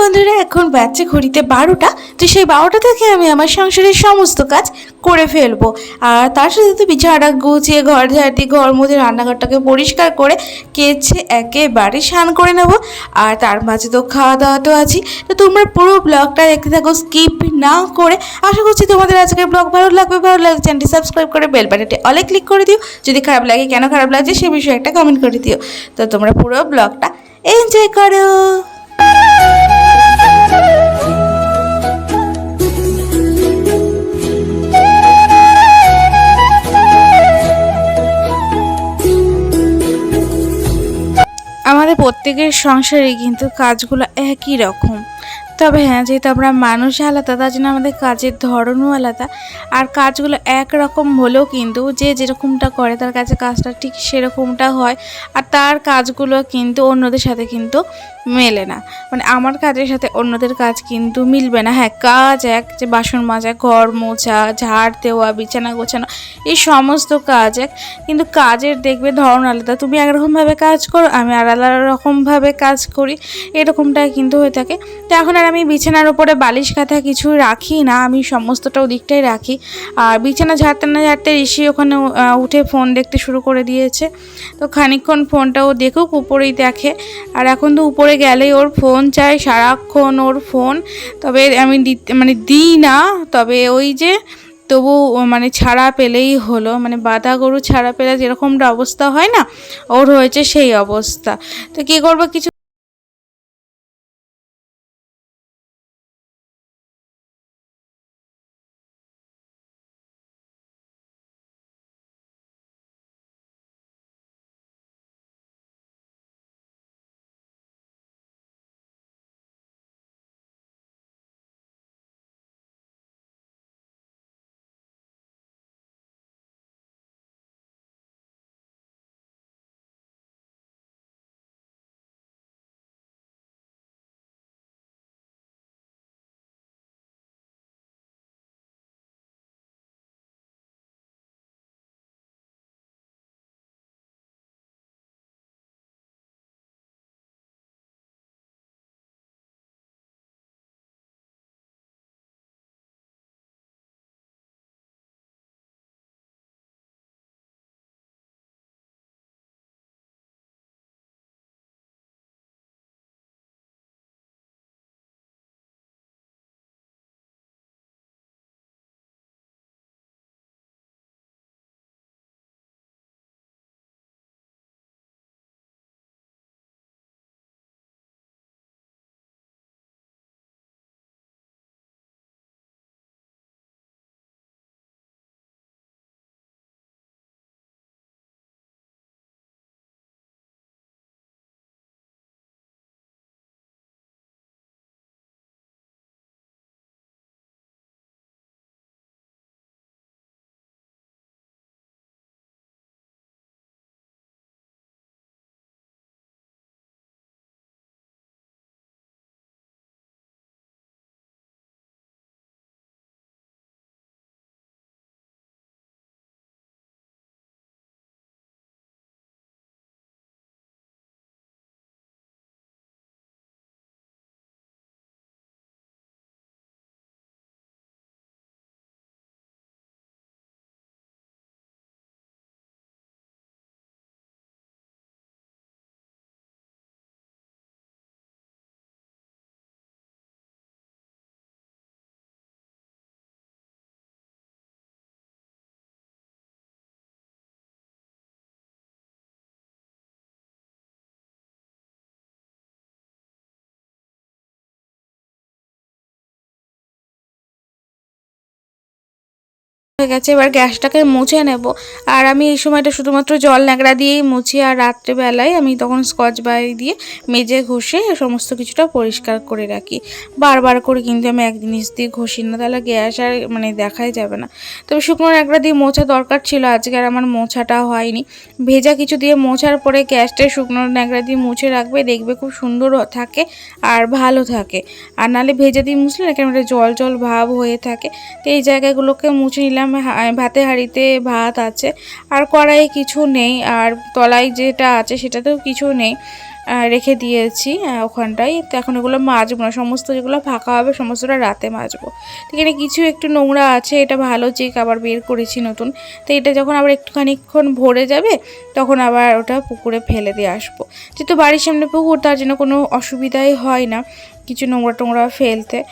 বন্ধুরা, এখন বাচ্চা ঘড়িতে বারোটা, তো সেই বারোটা থেকে আমি আমার সংসারের সমস্ত কাজ করে ফেলব। আর তার সাথে তো বিছানা গুছিয়ে ঘর ঝাড়তি ঘর মধ্যে রান্নাঘরটাকে পরিষ্কার করে কেচে একেবারে স্নান করে নেব। আর তার মাঝে তো খাওয়া দাওয়া তো আছি তো তোমরা পুরো ব্লগটা দেখতে থাকো, স্কিপ না করে। আশা করছি তোমাদের আজকের ব্লগ ভালো লাগবে। ভালো লাগবে চ্যানেলটি সাবস্ক্রাইব করে বেল বাটনটি অলে ক্লিক করে দিও। যদি খারাপ লাগে, কেন খারাপ লাগছে, সে বিষয়ে একটা কমেন্ট করে দিও। তো তোমরা পুরো ব্লগটা এনজয় করো। আমাদের প্রত্যেকের সংসারে কিন্তু কাজগুলো একই রকম। তবে হ্যাঁ যেহেতু আমরা মানুষ আলাদা, তার জন্য আমাদের কাজের ধরনও আলাদা। আর কাজগুলো একরকম হলেও কিন্তু যে যেরকমটা করে, তার কাছে কাজটা ঠিক সেরকমটা হয়। আর তার কাজগুলো কিন্তু অন্যদের সাথে কিন্তু মেলে না। মানে আমার কাজের সাথে অন্যদের কাজ কিন্তু মিলবে না। হ্যাঁ কাজ এক, যে বাসন মাজা, ঘর মোছা, ঝাড় দেওয়া, বিছানা গোছানো, এই সমস্ত কাজ এক। কিন্তু কাজের দেখবে ধরন আলাদা। তুমি একরকমভাবে কাজ করো, আমি আর আলাদা রকমভাবে কাজ করি, এরকমটাই কিন্তু হয়ে থাকে। তো এখন আর আমি বিছানার উপরে বালিশ কাঁথা কিছু রাখি না, আমি সমস্তটা ওদিকটাই রাখি। আর বিছানা ঝাড়তে না ঝাড়তে ঋষি ওখানে উঠে ফোন দেখতে শুরু করে দিয়েছে। তো খানিকক্ষণ ফোনটা ও দেখুক, উপরেই দেখে। আর এখন তো উপরে গেলেই ওর ফোন চাই, সারাক্ষণ ওর ফোন। তবে আমি দিতে মানে দিই না, তবে ওই যে তবু মানে ছাড়া পেলেই হলো। মানে বাধা গরু ছাড়া পেলে যেরকমটা অবস্থা হয় না, ওর হয়েছে সেই অবস্থা। তো কী করব? কিছু হয়ে গেছে, এবার গ্যাসটাকে মুছে নেব। আর আমি এই সময়টা শুধুমাত্র জল ন্যাকড়া দিয়েই মুছি, আর রাত্রেবেলায় আমি তখন স্কচ ব্রাইট দিয়ে মেজে ঘষে সমস্ত কিছুটা পরিষ্কার করে রাখি। বারবার করে কিন্তু আমি এক জিনিস দিয়ে ঘষি না, তাহলে গ্যাস আর মানে দেখাই যাবে না। তবে শুকনো ন্যাকড়া দিয়ে মোছা দরকার ছিল, আজকে আর আমার মোছাটা হয়নি। ভেজা কিছু দিয়ে মোছার পরে গ্যাসটা শুকনো ন্যাকড়া দিয়ে মুছে রাখবে, দেখবে খুব সুন্দর থাকে আর ভালো থাকে। আর নাহলে ভেজা দিয়ে মুছলে না কেন জল জল ভাব হয়ে থাকে। তো এই জায়গাগুলোকে মুছে নিলাম। হা- ভাতে হাঁড়িতে ভাত আছে। আর কড়াই কিছু নেই আর তলায় যেটা আছে সেটাতেও কিছু নেই রেখে দিয়েছি আহ, ওখানটায়। তো এখন এগুলো মাজবো না সমস্ত যেগুলো ফাঁকা হবে সমস্তটা রাতে মাজবো। তো এখানে কিছু একটু নোংরা আছে এটা ভালো চেক আবার বের করেছি নতুন। তো এটা যখন আবার একটুখানিক্ষণ ভরে যাবে তখন আবার ওটা পুকুরে ফেলে দিয়ে আসব। যেহেতু বাড়ির সামনে পুকুর তার জন্য কোনো অসুবিধাই হয় না কিছু নোংরা টোংরা ফেলতে।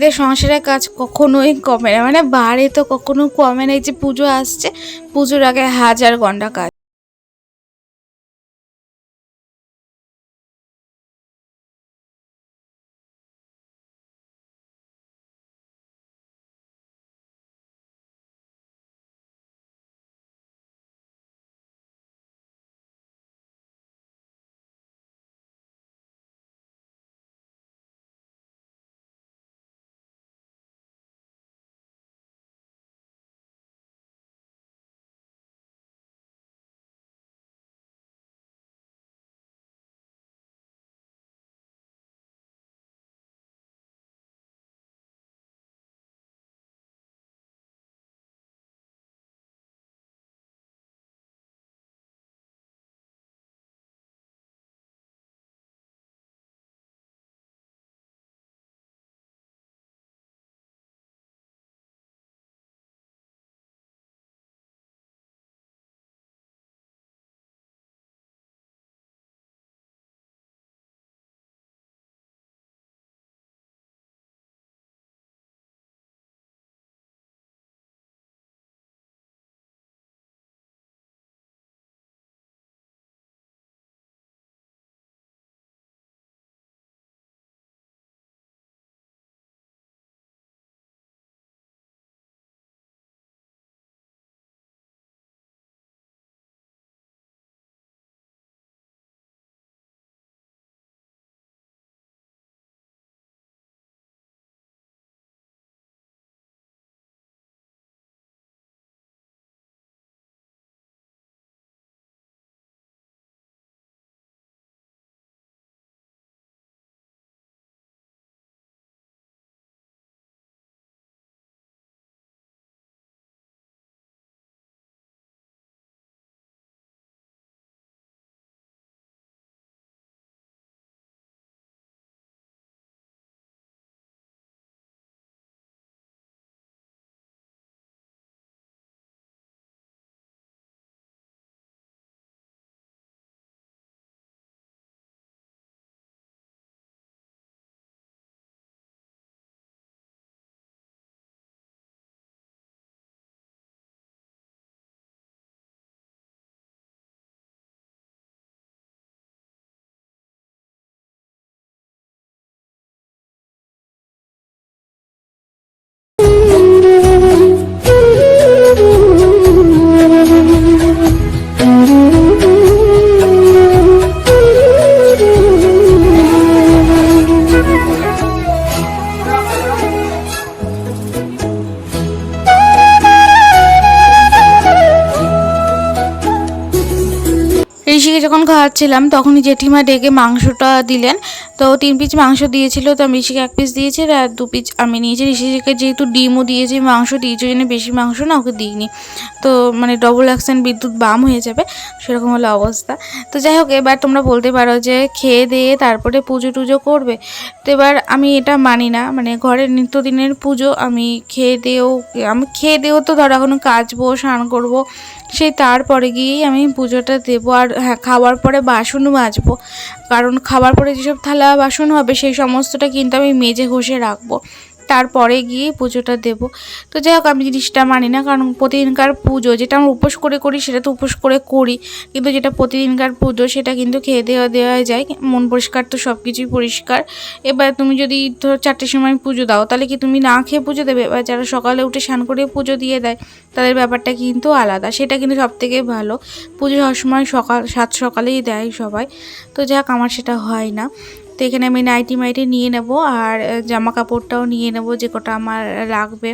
মেয়েদের সংসারের কাজ কখনোই কমে না। মানে বাড়ে তো কখনো কমে না। এই যে পুজো আসছে, পুজোর আগে হাজার গন্ডা কাজ। যখন খাওয়াচ্ছিলাম তখনই জেঠিমা ডেকে মাংসটা দিলেন। তো তিন পিস মাংস দিয়েছিল, তো আমি ঋষিকে এক পিস দিয়েছি আর দু পিস আমি নিয়েছি। ঋষিকে যেহেতু ডিমও দিয়েছি, মাংস দিয়েছি, ওই জন্য বেশি মাংস না, ওকে দিইনি। তো মানে ডবল অ্যাকশন বিদ্যুৎ বাম হয়ে যাবে, সেরকম হলো অবস্থা। তো যাই হোক, এবার তোমরা বলতে পারো যে খেয়ে দিয়ে তারপরে পুজো টুজো করবে। তো এবার আমি এটা মানি না মানে ঘরের নিত্যদিনের পুজো আমি খেয়ে দিয়েও, আমি খেয়ে দিয়েও তো ধরো এখনও কাচবো, স্নান করব সেই তারপরে গিয়েই আমি পুজোটা দেবো আর হ্যাঁ খাওয়ার পরে বাসনও মাজবো। কারণ খাওয়ার পরে যেসব থালা বাসন হবে, সেই সমস্তটা কিন্তু আমি মেজে ঘষে রাখব। তারপরে গিয়ে পুজোটা দেব। তো যাই হোক, আমি জিনিসটা মানি না, কারণ প্রতিদিনকার পুজো, যেটা আমরা উপোস করে করি, সেটা তো উপোস করে করি। কিন্তু যেটা প্রতিদিনকার পুজো, সেটা কিন্তু খেয়ে দেওয়া দেওয়া যায়। মন পরিষ্কার তো সব কিছুই পরিষ্কার। এবার তুমি যদি ধরো চারটের সময় পুজো দাও, তাহলে কি তুমি না খেয়ে পুজো দেবে? এবার যারা সকালে উঠে স্নান করে পুজো দিয়ে দেয়, তাদের ব্যাপারটা কিন্তু আলাদা। সেটা কিন্তু সব থেকে ভালো। পুজো সবসময় সকাল, সাত সকালেই দেয় সবাই। তো যাক আমার সেটা হয় না। তো এখানে আমি নাইটি মাইটি নিয়ে নেব আর জামা কাপড়টাও নিয়ে নেব যে কটা আমার লাগবে।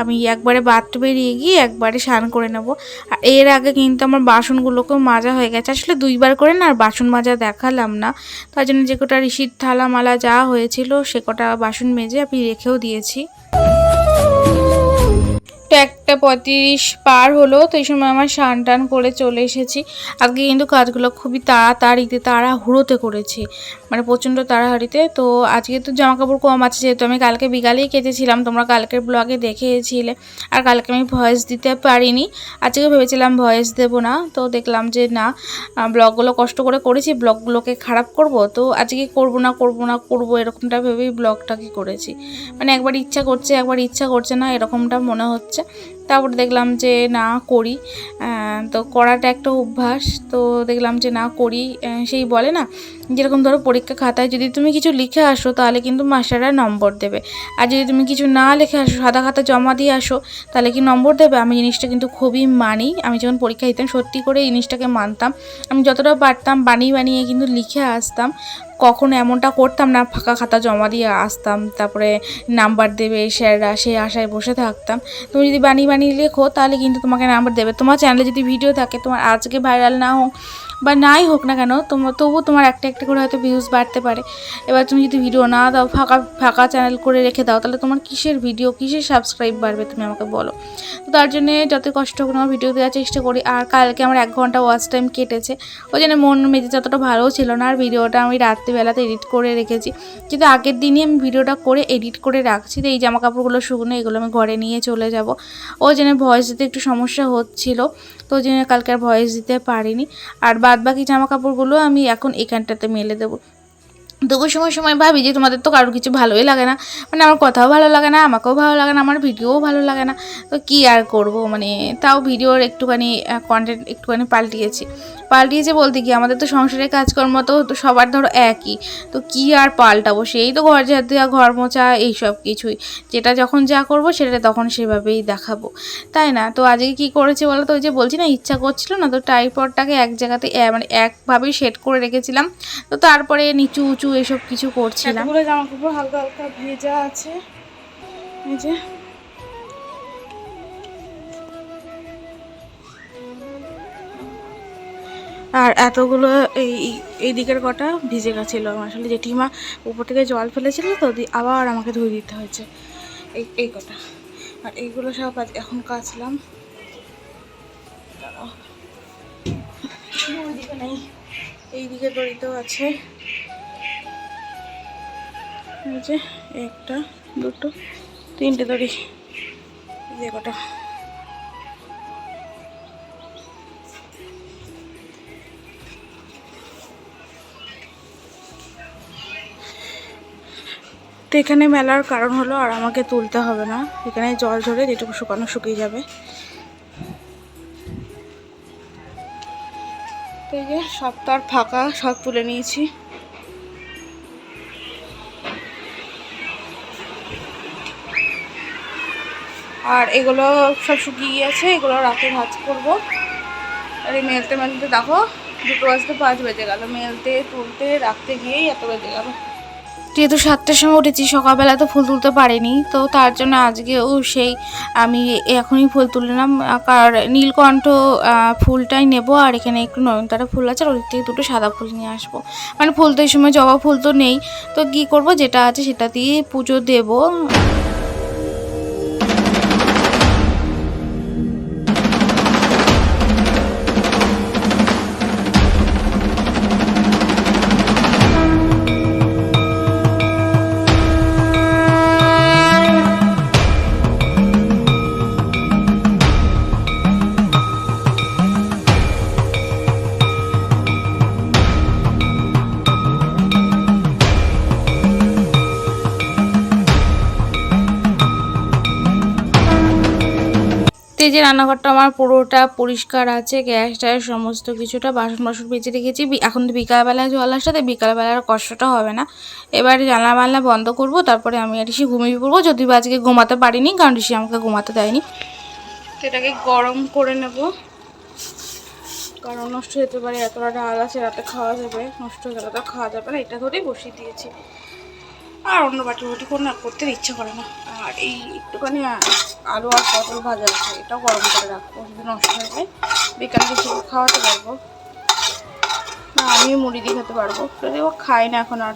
আমি একবারে বাথরুমে নিয়ে গিয়ে একবারে স্নান করে নেব। আর এর আগে কিন্তু আমার বাসনগুলোকেও মাজা হয়ে গেছে। আসলে দুইবার করে না আর বাসন মাজা দেখালাম না। তার জন্য যে কটা ঋষির থালা মালা যা হয়েছিল সে কটা বাসন মেজে আমি রেখেও দিয়েছি। তো একটা পঁয়ত্রিশ পার হলো, তো এই সময় আমার স্নান টান করে চলে এসেছি। আজকে কিন্তু কাজগুলো খুবই তাড়াতাড়িতে, তাড়াহুড়োতে করেছি মানে প্রচণ্ড তাড়াহাড়িতে। তো আজকে তো জামা কাপড় কম আছে, যেহেতু আমি কালকে বিকালেই কেটেছিলাম, তোমরা কালকের ব্লগে দেখেছিলে, আর কালকে আমি ভয়েস দিতে পারিনি। আজকে ভেবেছিলাম ভয়েস দেবো না, তো দেখলাম যে না ব্লগগুলো কষ্ট করে করেছি, ব্লগগুলোকে খারাপ করব, তো আজকে করব না করব না, করব, এরকমটা ভেবেই ব্লগটা ব্লগটাকে করেছি। মানে একবার ইচ্ছা করছে, একবার ইচ্ছা করছে না, এরকমটা মনে হচ্ছে। তারপর দেখলাম যে না করি। তো করাটা একটা অভ্যাস। তো দেখলাম যে না করি সেই বলে না, যেরকম ধরো পরীক্ষা খাতায় যদি তুমি কিছু লিখে আসো, তাহলে কিন্তু মাস্টাররা নম্বর দেবে। আর যদি তুমি কিছু না লিখে আসো, সাদা খাতা জমা দিয়ে আসো, তাহলে কি নম্বর দেবে? আমি জিনিসটা কিন্তু খুবই মানি। আমি যখন পরীক্ষা দিতাম, সত্যি করে এই জিনিসটাকে মানতাম। আমি যতটা পারতাম বানিয়ে বানিয়ে কিন্তু লিখে আসতাম। কখনো এমনটা করতাম না, ফাঁকা খাতা জমা দিয়ে আসতাম, তারপরে নাম্বার দেবে স্যাররা, সেই আশায় বসে থাকতাম। তুমি যদি বানিয়ে বানিয়ে লেখো, তাহলে কিন্তু তোমাকে নাম্বার দেবে। তোমার চ্যানেলে যদি ভিডিও থাকে, তোমার আজকে ভাইরাল না হোক বা নাই হোক না কেন তোমার তবু তোমার একটা একটা করে হয়তো ভিউজ বাড়তে পারে। এবার তুমি যদি ভিডিও না দাও, ফাঁকা ফাঁকা চ্যানেল করে রেখে দাও, তাহলে তোমার কিসের ভিডিও কিসের সাবস্ক্রাইব বাড়বে তুমি আমাকে বলো। তো তার জন্যে যত কষ্ট করে আমার ভিডিও দেওয়ার চেষ্টা করি, আর কালকে আমার এক ঘণ্টা ওয়াচ টাইম কেটেছে, ওই জন্য মন মেজে যতটা ভালোও ছিল না, আর ভিডিওটা আমি রাত্রিবেলাতে এডিট করে রেখেছি। কিন্তু আগের দিনই আমি ভিডিওটা করে এডিট করে রাখছি, তো এই জামা কাপড়গুলো শুকনো, এগুলো আমি ঘরে নিয়ে চলে যাব। ওই জন্য ভয়েস দিতে একটু সমস্যা হচ্ছিল। তো ওই জন্য কালকে আর ভয়েস দিতে পারিনি। আর বাদ বাকি জামা কাপড়গুলো আমি এখন এখানটাতে মেলে দেবো। তবু সময় সময় ভাবি যে তোমাদের তো কারোর কিছু ভালোই লাগে না। মানে আমার কথাও ভালো লাগে না, আমাকেও ভালো লাগে না, আমার ভিডিওও ভালো লাগে না। তো কী আর করব? মানে তাও ভিডিওর একটুখানি কন্টেন্ট একটুখানি পাল্টিয়েছি। পাল্টিয়েছে বলতে কি, আমাদের তো সংসারের কাজকর্ম তো সবার ধরো একই। তো কি আর পাল্টাবো? সেই তো ঘর ঝাড় দেওয়া, ঘর মোছা, এইসব কিছুই। যেটা যখন যা করব, সেটা তখন সেভাবেই দেখাবো। তাই না? তো আজকে কি করেছে বলো তো? ওই যে বলছি না, ইচ্ছা করছিল না, তো টাইপডটাকে এক জায়গাতে মানে একভাবেই সেট করে রেখেছিলাম। তো তারপরে নিচু উঁচু এসব কিছু করছিলাম। জামা কাপড় হালকা হালকা ভেজা আছে। এই যে। আর এতগুলো এই এই দিকের কটা ভিজে গেছিল। আসলে জেঠিমা উপর থেকে জল ফেলেছিল তো আবার আমাকে ধুয়ে দিতে হয়েছে। এই এই কটা। আর এইগুলো সব এখন কাচলাম। ওইদিকে নেই। এই দিকে দড়িতেও আছে। এই যে একটা, দুটো, তিনটে দড়ি। যে কটা। তো এখানে মেলার কারণ হলো আর আমাকে তুলতে হবে না। এখানে জল ঝরে যেটুকু শুকানো শুকিয়ে যাবে। তো এই যে সব তার ফাঁকা, সব তুলে নিয়েছি। আর এগুলো সব শুকিয়ে গিয়েছে, এগুলো রাতে ভাজ করব। আর এই মেলতে মেলতে দেখো, দুটো বাজতে পাঁচ বেজে গেল। মেলতে তুলতে, রাখতে গিয়েই এত বেজে গেল। যেহেতু সাতটার সময় উঠেছি, সকালবেলা তো ফুল তুলতে পারিনি, তো তার জন্য আজকেও সেই আমি এখনই ফুল তুললাম। আর নীলকণ্ঠ ফুলটাই নেব, আর এখানে একটু নয়নতারা ফুল আছে, আর ওদিক থেকে দুটো সাদা ফুল নিয়ে আসব। মানে ফুল তো এই সময় জবা ফুল তো নেই, তো কী করব, যেটা আছে সেটা দিয়ে পুজো দেবো। এই যে রান্নাঘরটা আমার পুরোটা পরিষ্কার আছে, গ্যাস ট্যাস সমস্ত কিছুটা বাসন বাসন বেঁচে রেখেছি এখন তো বিকালবেলায় জল আসলে বিকালবেলার কষ্টটা হবে না। এবার জানলা মাল্লা বন্ধ করব, তারপরে আমি আর ঋষি ঘুমিয়ে পড়ব। যদি আজকে ঘুমাতে পারিনি, কারণ ঋষি আমাকে ঘুমাতে দেয়নি। তো এটাকে গরম করে নেব, কারণ নষ্ট হতে পারে, এতটা ডাল আছে, রাতে খাওয়া যাবে, নষ্ট হয়ে গেলে তো খাওয়া যাবে না, এটা ধরেই বসিয়ে দিয়েছি। আর অন্য বাটি বাটি করে না করতে ইচ্ছে করে না। আর এই একটুখানি আলু আর পটল ভাজা আছে, এটাও গরম করে রাখব, যদি নষ্ট হয়ে যায়। বিকালে কিছু খাওয়াতে পারব। না আমি মুড়ি দিয়ে খেতে পারব। যদি ও খাই না এখন আর।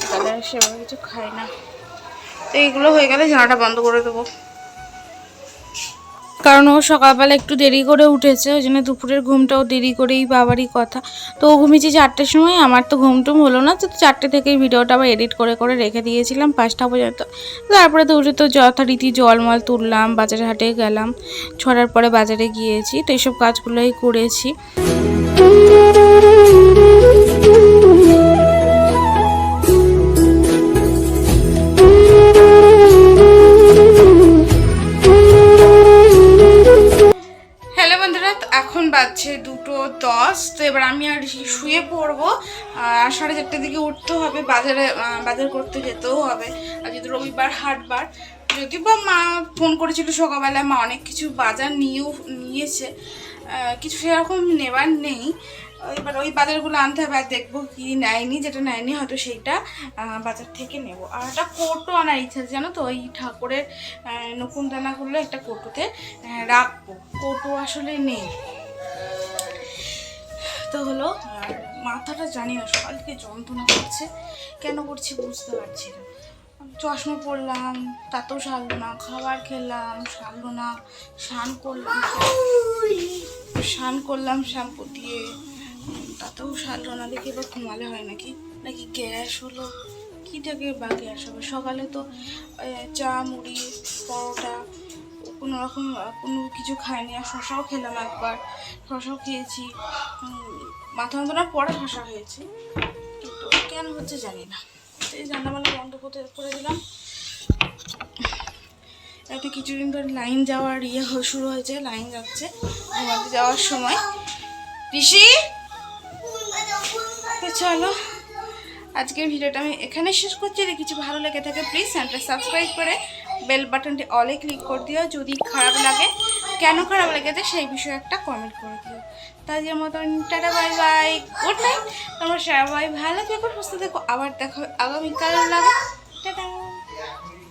বিকালে সেভাবে কিছু খাই না। তো এইগুলো হয়ে গেলে জানাটা বন্ধ করে দেবো। কারণ ও সকালবেলা একটু দেরি করে উঠেছে, ওই জন্য দুপুরের ঘুমটাও দেরি করেই বাবারই কথা। তো ও ঘুমিয়েছে চারটের সময়, আমার তো ঘুম টুম হলো না, তো চারটে থেকেই ভিডিওটা আবার এডিট করে করে রেখে দিয়েছিলাম পাঁচটা পর্যন্ত। তারপরে তো উঠে তো যথারীতি জলমল তুললাম, বাজারে হাটে গেলাম ছড়ার পরে বাজারে গিয়েছি, তো এইসব কাজগুলোই করেছি। বাজছে দুটো দশ, তো এবার আমি আর শুয়ে পড়ব। আর সাড়ে চারটের দিকে উঠতে হবে, বাজারে বাজার করতে যেতেও হবে। আর যদি রবিবার হাটবার যদি বা মা ফোন করেছিল সকালবেলায়, মা অনেক কিছু বাজার নিয়েও, নিয়েছে। কিছু সেরকম নেবার নেই। এবার ওই বাজারগুলো আনতে হবে, আর দেখব কি নেয়নি, যেটা নেয়নি হয়তো সেইটা বাজার থেকে নেব। আর একটা কোটো আনার ইচ্ছা আছে, জানো তো? ওই ঠাকুরের নকুন দানাগুলো একটা কোটোতে রাখব। কোটো আসলে নেই। তো হলো, আর মাথাটা জানি না সকাল থেকে যন্ত্রণা করছে। কেন করছি বুঝতে পারছি না। চশমা পরলাম তাতেও সারলো না খাবার খেলাম, সারলো না, স্নান করলাম। স্নান করলাম শ্যাম্পু দিয়ে। তাতেও সারলো না, দেখি এবার ঘুমালে হয় নাকি? নাকি গ্যাস হলো? কী থেকে বা গ্যাস হবে সকালে তো চা, মুড়ি, পরোটা কোনো রকম কোনো কিছু খাইনি আর শশাও খেলাম একবার। শশাও খেয়েছি। মাথা যন্ত্রণার পরে শশা খেয়েছি। কিন্তু কেন হচ্ছে জানি না। এই জানামালা বন্ধ করতে, করে দিলাম। একটা কিছুদিন ধরে লাইন যাওয়ার ইয়ে শুরু হয়েছে, লাইন যাচ্ছে। ঘুমাতে যাওয়ার সময়। পিসি? চলো, আজকের ভিডিওটা আমি এখানে শেষ করছি। যদি কিছু ভালো লেগে থাকে প্লিজ চ্যানেলটা সাবস্ক্রাইব করে বেল বাটনটি অলে ক্লিক করে দিও। যদি খারাপ লাগে, কেন খারাপ লেগেছে সেই বিষয়ে একটা কমেন্ট করে দিও। যে মতন, tata, bye bye good night তোমরা সবাই ভালো থেকো, সুস্থ থেকো। আবার দেখো আগামীকাল লাগে টাটা।